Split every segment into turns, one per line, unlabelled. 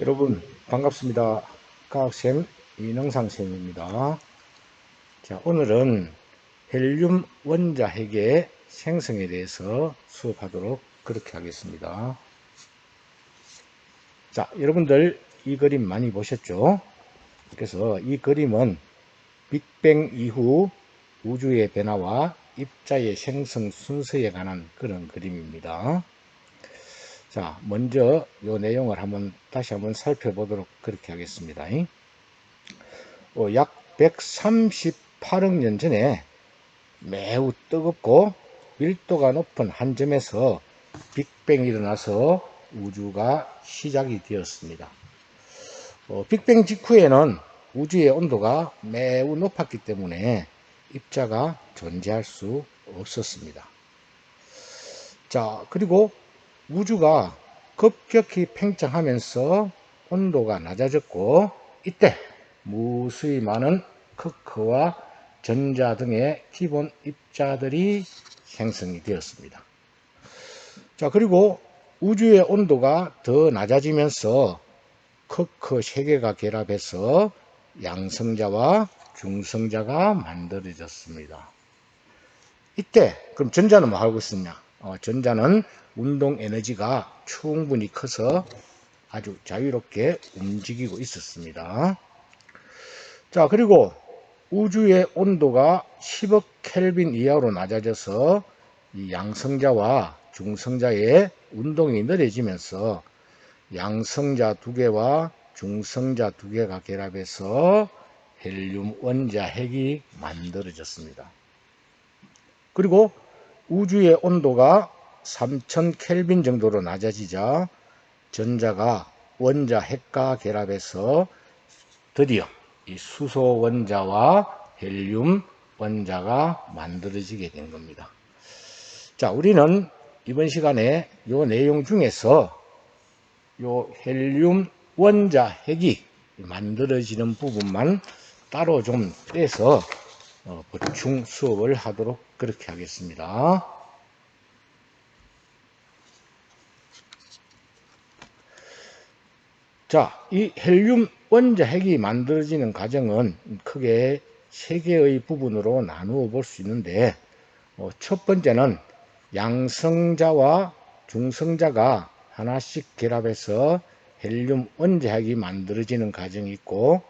여러분 반갑습니다. 과학쌤 이능상쌤입니다. 자 오늘은 헬륨 원자핵의 생성에 대해서 수업하도록 그렇게 하겠습니다. 자 여러분들 이 그림 많이 보셨죠? 그래서 이 그림은 빅뱅 이후 우주의 변화와 입자의 생성 순서에 관한 그런 그림입니다. 자, 먼저 이 내용을 한번 다시 한번 살펴보도록 그렇게 하겠습니다. 어, 약 138억 년 전에 매우 뜨겁고 밀도가 높은 한 점에서 빅뱅이 일어나서 우주가 시작이 되었습니다. 어, 빅뱅 직후에는 우주의 온도가 매우 높았기 때문에 입자가 존재할 수 없었습니다. 자, 그리고 우주가 급격히 팽창하면서 온도가 낮아졌고 이때 무수히 많은 크크와 전자 등의 기본 입자들이 생성이 되었습니다. 자, 그리고 우주의 온도가 더 낮아지면서 크크 세 개가 결합해서 양성자와 중성자가 만들어졌습니다. 이때 그럼 전자는 뭐 하고 있었냐? 어, 전자는 운동 에너지가 충분히 커서 아주 자유롭게 움직이고 있었습니다. 자, 그리고 우주의 온도가 10억 켈빈 이하로 낮아져서 이 양성자와 중성자의 운동이 느려지면서 양성자 두 개와 중성자 두 개가 결합해서 헬륨 원자 핵이 만들어졌습니다. 그리고 우주의 온도가 3000 켈빈 정도로 낮아지자 전자가 원자 핵과 결합해서 드디어 이 수소 원자와 헬륨 원자가 만들어지게 된 겁니다. 자, 우리는 이번 시간에 이 내용 중에서 이 헬륨 원자 핵이 만들어지는 부분만 따로 좀 떼서 어, 보충 수업을 하도록 그렇게 하겠습니다. 자, 이 헬륨 원자 핵이 만들어지는 과정은 크게 세 개의 부분으로 나누어 볼 수 있는데 어, 첫 번째는 양성자와 중성자가 하나씩 결합해서 헬륨 원자 핵이 만들어지는 과정이 있고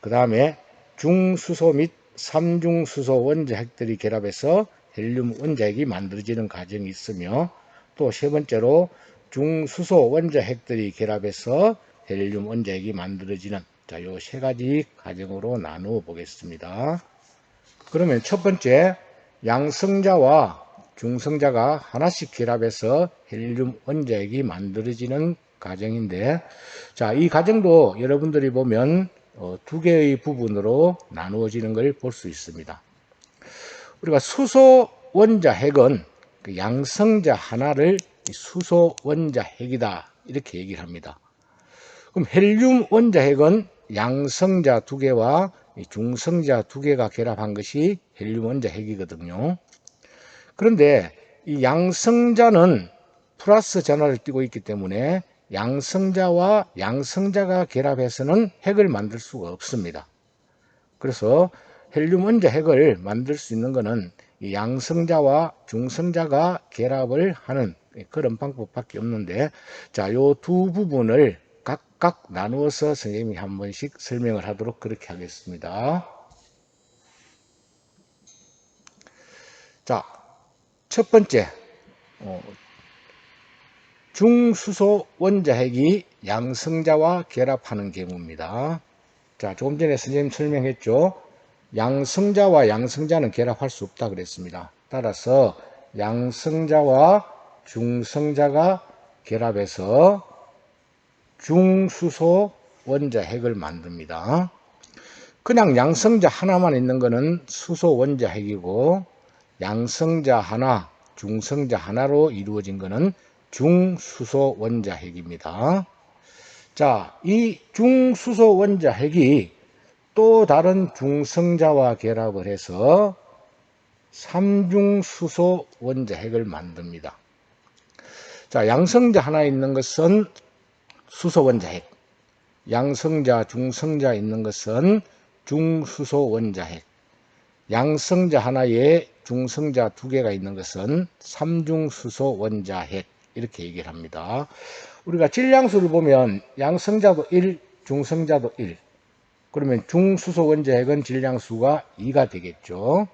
그 다음에 중수소 및 삼중수소 원자 핵들이 결합해서 헬륨 원자 핵이 만들어지는 과정이 있으며 또 세 번째로 중수소 원자 핵들이 결합해서 헬륨 원자핵이 만들어지는 자, 요 세 가지 과정으로 나누어 보겠습니다. 그러면 첫 번째 양성자와 중성자가 하나씩 결합해서 헬륨 원자핵이 만들어지는 과정인데 자, 이 과정도 여러분들이 보면 어, 두 개의 부분으로 나누어지는 걸 볼 수 있습니다. 우리가 수소 원자 핵은 그 양성자 하나를 수소 원자 핵이다 이렇게 얘기를 합니다. 그럼 헬륨 원자 핵은 양성자 두 개와 중성자 두 개가 결합한 것이 헬륨 원자 핵이거든요. 그런데 이 양성자는 플러스 전화를 띄고 있기 때문에 양성자와 양성자가 결합해서는 핵을 만들 수가 없습니다. 그래서 헬륨 원자 핵을 만들 수 있는 것은 양성자와 중성자가 결합을 하는 그런 방법밖에 없는데 자, 요 두 부분을 각각 나누어서 선생님이 한 번씩 설명을 하도록 그렇게 하겠습니다. 자, 첫 번째, 어, 중수소 원자핵이 양성자와 결합하는 경우입니다. 자, 조금 전에 선생님 설명했죠. 양성자와 양성자는 결합할 수 없다 그랬습니다. 따라서 양성자와 중성자가 결합해서 중수소 원자핵을 만듭니다. 그냥 양성자 하나만 있는 것은 수소 원자핵이고 양성자 하나, 중성자 하나로 이루어진 것은 중수소 원자핵입니다. 자, 이 중수소 원자핵이 또 다른 중성자와 결합을 해서 삼중수소 원자핵을 만듭니다. 자, 양성자 하나 있는 것은 수소 원자핵, 양성자, 중성자 있는 것은 중수소 원자핵. 양성자 하나에 중성자 두 개가 있는 것은 삼중수소 원자핵. 이렇게 얘기를 합니다. 우리가 질량수를 보면 양성자도 1, 중성자도 1. 그러면 중수소 원자핵은 질량수가 2가 되겠죠.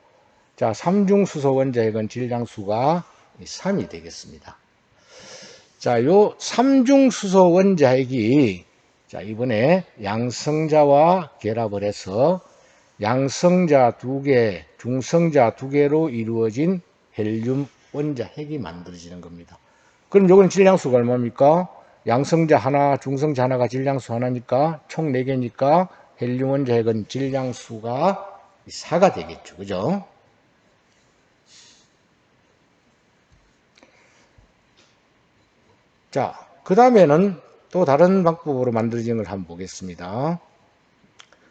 자, 삼중수소 원자핵은 질량수가 3이 되겠습니다. 자, 요 삼중수소 원자핵이 자, 이번에 양성자와 결합을 해서 양성자 두 개, 중성자 두 개로 이루어진 헬륨 원자핵이 만들어지는 겁니다. 그럼 요건 질량수가 얼마입니까? 양성자 하나, 중성자 하나가 질량수 하나니까 총 4개니까 헬륨 원자핵은 질량수가 4가 되겠죠. 그죠? 자, 그 다음에는 또 다른 방법으로 만들어진 걸 한번 보겠습니다.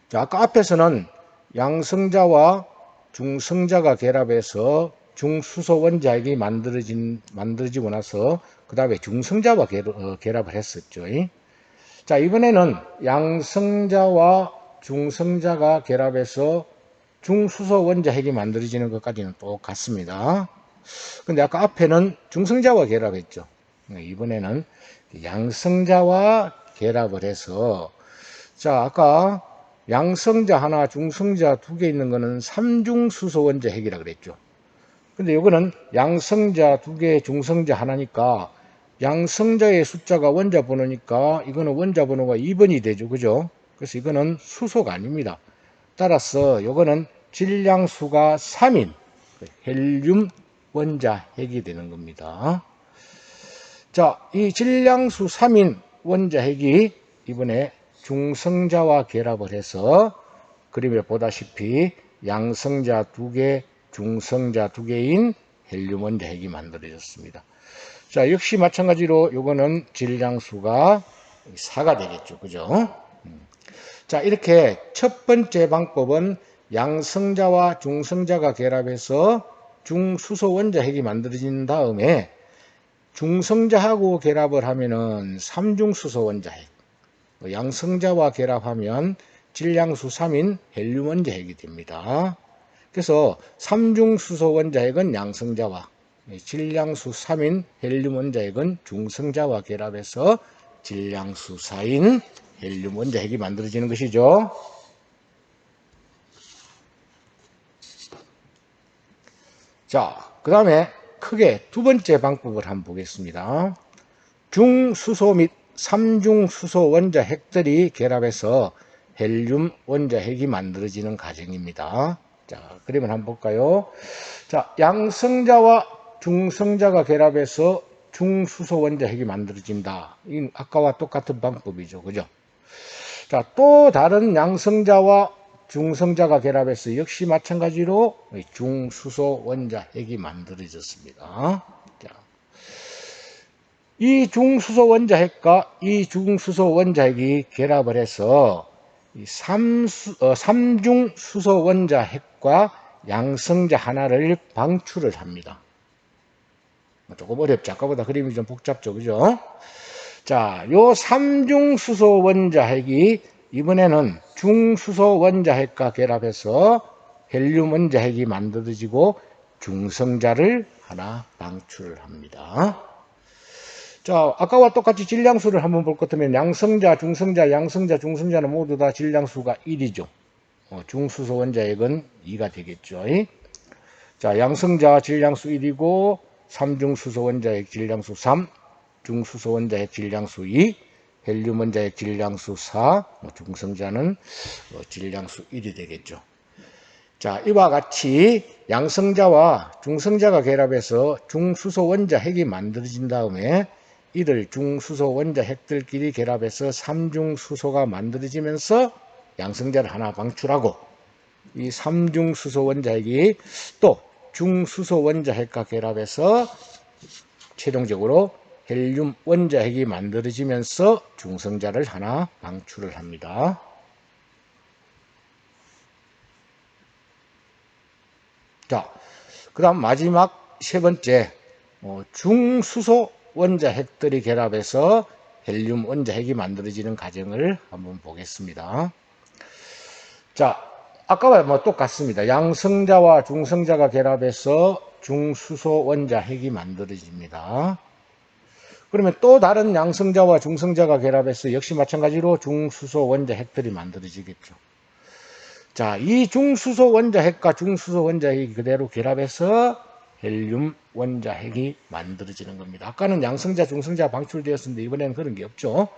자, 아까 앞에서는 양성자와 중성자가 결합해서 중수소 원자핵이 만들어진, 만들어지고 나서 그 다음에 중성자와 어, 결합을 했었죠. 자, 이번에는 양성자와 중성자가 결합해서 중수소 원자핵이 만들어지는 것까지는 똑같습니다. 근데 아까 앞에는 중성자와 결합했죠. 이번에는 양성자와 결합을 해서 자 아까 양성자 하나 중성자 두 개 있는 거는 삼중수소 원자 핵이라 그랬죠 근데 이거는 양성자 두 개 중성자 하나니까 양성자의 숫자가 원자 번호니까 이거는 원자 번호가 2번이 되죠. 그죠? 그래서 이거는 수소가 아닙니다. 따라서 이거는 질량수가 3인 헬륨 원자 핵이 되는 겁니다. 자, 이 질량수 3인 원자 핵이 이번에 중성자와 결합을 해서 그림에 보다시피 양성자 두 개, 중성자 두 개인 헬륨 원자 핵이 만들어졌습니다. 자, 역시 마찬가지로 요거는 질량수가 4가 되겠죠. 그죠? 음. 자, 이렇게 첫 번째 방법은 양성자와 중성자가 결합해서 중수소 원자 핵이 만들어진 다음에 중성자하고 결합을 하면은 삼중수소 원자핵, 뭐 양성자와 결합하면 질량수 3인 헬륨 원자 핵이 됩니다. 그래서 삼중수소 원자핵은 양성자와 질량수 3인 헬륨 원자핵은 중성자와 결합해서 질량수 4인 헬륨 원자핵이 만들어지는 것이죠. 자, 그 다음에 크게 두 번째 방법을 한번 보겠습니다. 중수소 및 삼중수소 원자 핵들이 결합해서 헬륨 원자 핵이 만들어지는 과정입니다. 자, 그림을 한번 볼까요? 자, 양성자와 중성자가 결합해서 중수소 원자 핵이 만들어진다. 이 아까와 똑같은 방법이죠. 그죠? 자, 또 다른 양성자와 중성자가 결합해서 역시 마찬가지로 중수소 원자 핵이 만들어졌습니다. 이 중수소 원자 핵과 이 중수소 원자 핵이 결합을 해서 삼수, 어, 삼중 수소 원자 핵과 양성자 하나를 방출을 합니다. 조금 어렵죠. 아까보다 그림이 좀 복잡죠. 그죠? 자, 요 삼중 수소 원자 핵이 이번에는 중수소 원자 핵과 결합해서 헬륨 원자 핵이 만들어지고 중성자를 하나 방출을 합니다. 자, 아까와 똑같이 질량수를 한번 볼 것 같으면 양성자, 중성자, 양성자, 중성자는 모두 다 질량수가 1이죠. 어, 중수소 원자핵은 2가 되겠죠. 자, 양성자 질량수 1이고 삼중수소 원자핵 질량수 3, 중수소 원자핵 질량수 2, 헬륨 원자의 질량수 4, 뭐 중성자는 어, 질량수 1이 되겠죠. 자, 이와 같이 양성자와 중성자가 결합해서 중수소 원자 핵이 만들어진 다음에 이를 중수소 원자 핵들끼리 결합해서 삼중수소가 만들어지면서 양성자를 하나 방출하고 이 삼중수소 원자 핵이 또 중수소 원자 핵과 결합해서 최종적으로 헬륨 원자핵이 만들어지면서 중성자를 하나 방출을 합니다. 자, 그 다음 마지막 세 번째 어, 중수소 원자핵들이 결합해서 헬륨 원자핵이 만들어지는 과정을 한번 보겠습니다. 자, 아까와 뭐 똑같습니다. 양성자와 중성자가 결합해서 중수소 원자핵이 만들어집니다. 그러면 또 다른 양성자와 중성자가 결합해서 역시 마찬가지로 중수소 원자핵들이 만들어지겠죠. 자, 이 중수소 원자핵과 중수소 원자핵이 그대로 결합해서 헬륨 원자핵이 만들어지는 겁니다. 아까는 양성자, 중성자 방출되었는데 이번에는 그런 게 없죠.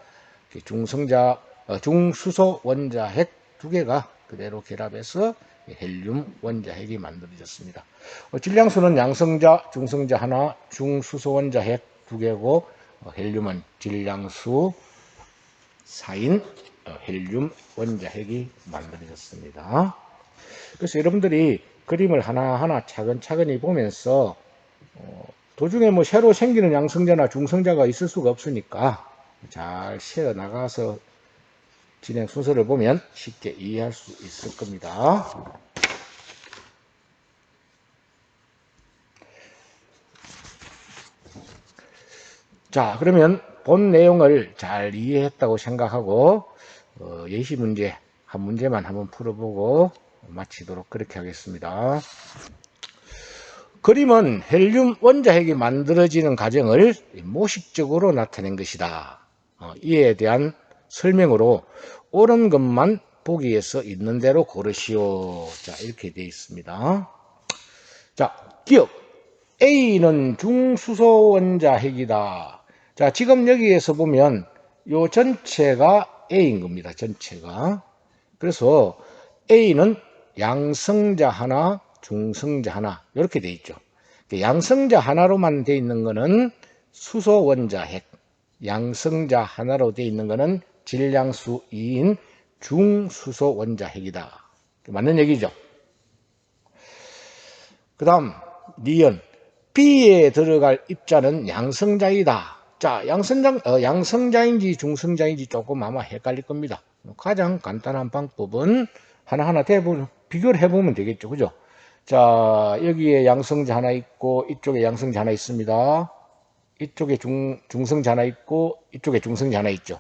중성자, 어, 중수소 원자핵 두 개가 그대로 결합해서 헬륨 원자핵이 만들어졌습니다. 어, 질량수는 양성자, 중성자 하나, 중수소 원자핵 두 개고 어, 헬륨은 질량수 4인 어, 헬륨 원자핵이 만들어졌습니다. 그래서 여러분들이 그림을 하나하나 차근차근히 보면서 어, 도중에 뭐 새로 생기는 양성자나 중성자가 있을 수가 없으니까 잘 세어 나가서 진행 순서를 보면 쉽게 이해할 수 있을 겁니다. 자, 그러면 본 내용을 잘 이해했다고 생각하고 어, 예시 문제 한 문제만 한번 풀어보고 마치도록 그렇게 하겠습니다. 그림은 헬륨 원자핵이 만들어지는 과정을 모식적으로 나타낸 것이다. 어, 이에 대한 설명으로 옳은 것만 보기에서 있는 대로 고르시오. 자, 이렇게 되어 있습니다. 자, 기억. A는 중수소 원자핵이다. 자, 지금 여기에서 보면 요 전체가 A인 겁니다. 전체가. 그래서 A는 양성자 하나, 중성자 하나 이렇게 돼 있죠. 양성자 하나로만 돼 있는 거는 수소 원자핵, 양성자 하나로 돼 있는 거는 질량수 2인 중수소 원자핵이다. 맞는 얘기죠. 그 다음 니은 B에 들어갈 입자는 양성자이다. 자, 양성자, 어, 양성자인지 중성자인지 조금 아마 헷갈릴 겁니다. 가장 간단한 방법은 하나하나 대부분 비교를 해보면 되겠죠. 그죠? 자, 여기에 양성자 하나 있고, 이쪽에 양성자 하나 있습니다. 이쪽에 중, 중성자 하나 있고, 이쪽에 중성자 하나 있죠.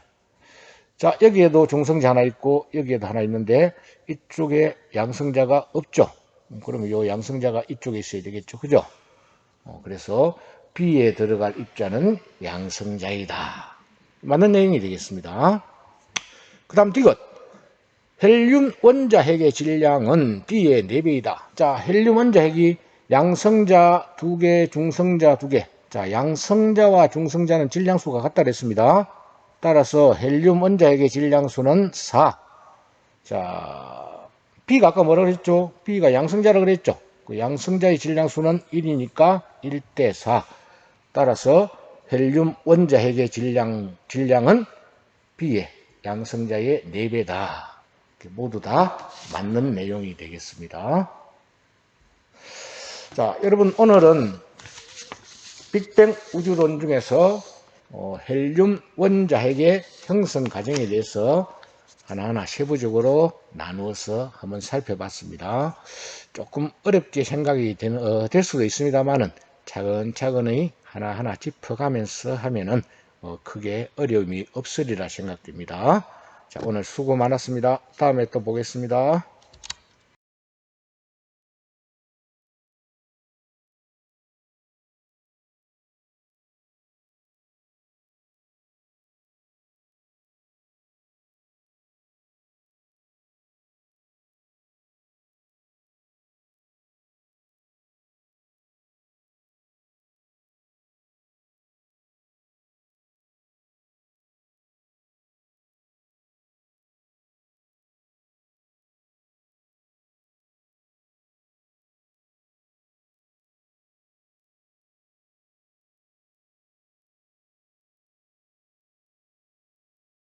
자, 여기에도 중성자 하나 있고, 여기에도 하나 있는데, 이쪽에 양성자가 없죠. 그러면 요 양성자가 이쪽에 있어야 되겠죠. 그죠? 어, 그래서 B에 들어갈 입자는 양성자이다. 맞는 내용이 되겠습니다. 그 다음 디귿. 헬륨 원자핵의 질량은 B의 4배이다. 자, 헬륨 원자핵이 양성자 2개, 중성자 2개. 자, 양성자와 중성자는 질량수가 같다 그랬습니다. 따라서 헬륨 원자핵의 질량수는 4. 자, B가 아까 뭐라 그랬죠? B가 양성자라 그랬죠? 그 양성자의 질량수는 1이니까 1대 4. 따라서 헬륨 원자핵의 질량, 질량은 B의 양성자의 4배다. 모두 다 맞는 내용이 되겠습니다. 자, 여러분 오늘은 빅뱅 우주론 중에서 어, 헬륨 원자핵의 형성 과정에 대해서 하나하나 세부적으로 나누어서 한번 살펴봤습니다. 조금 어렵게 생각이 된, 어, 될 수도 있습니다만은 차근차근히 하나하나 짚어가면서 하면은 어, 크게 어려움이 없으리라 생각됩니다. 자, 오늘 수고 많았습니다. 다음에 또 보겠습니다.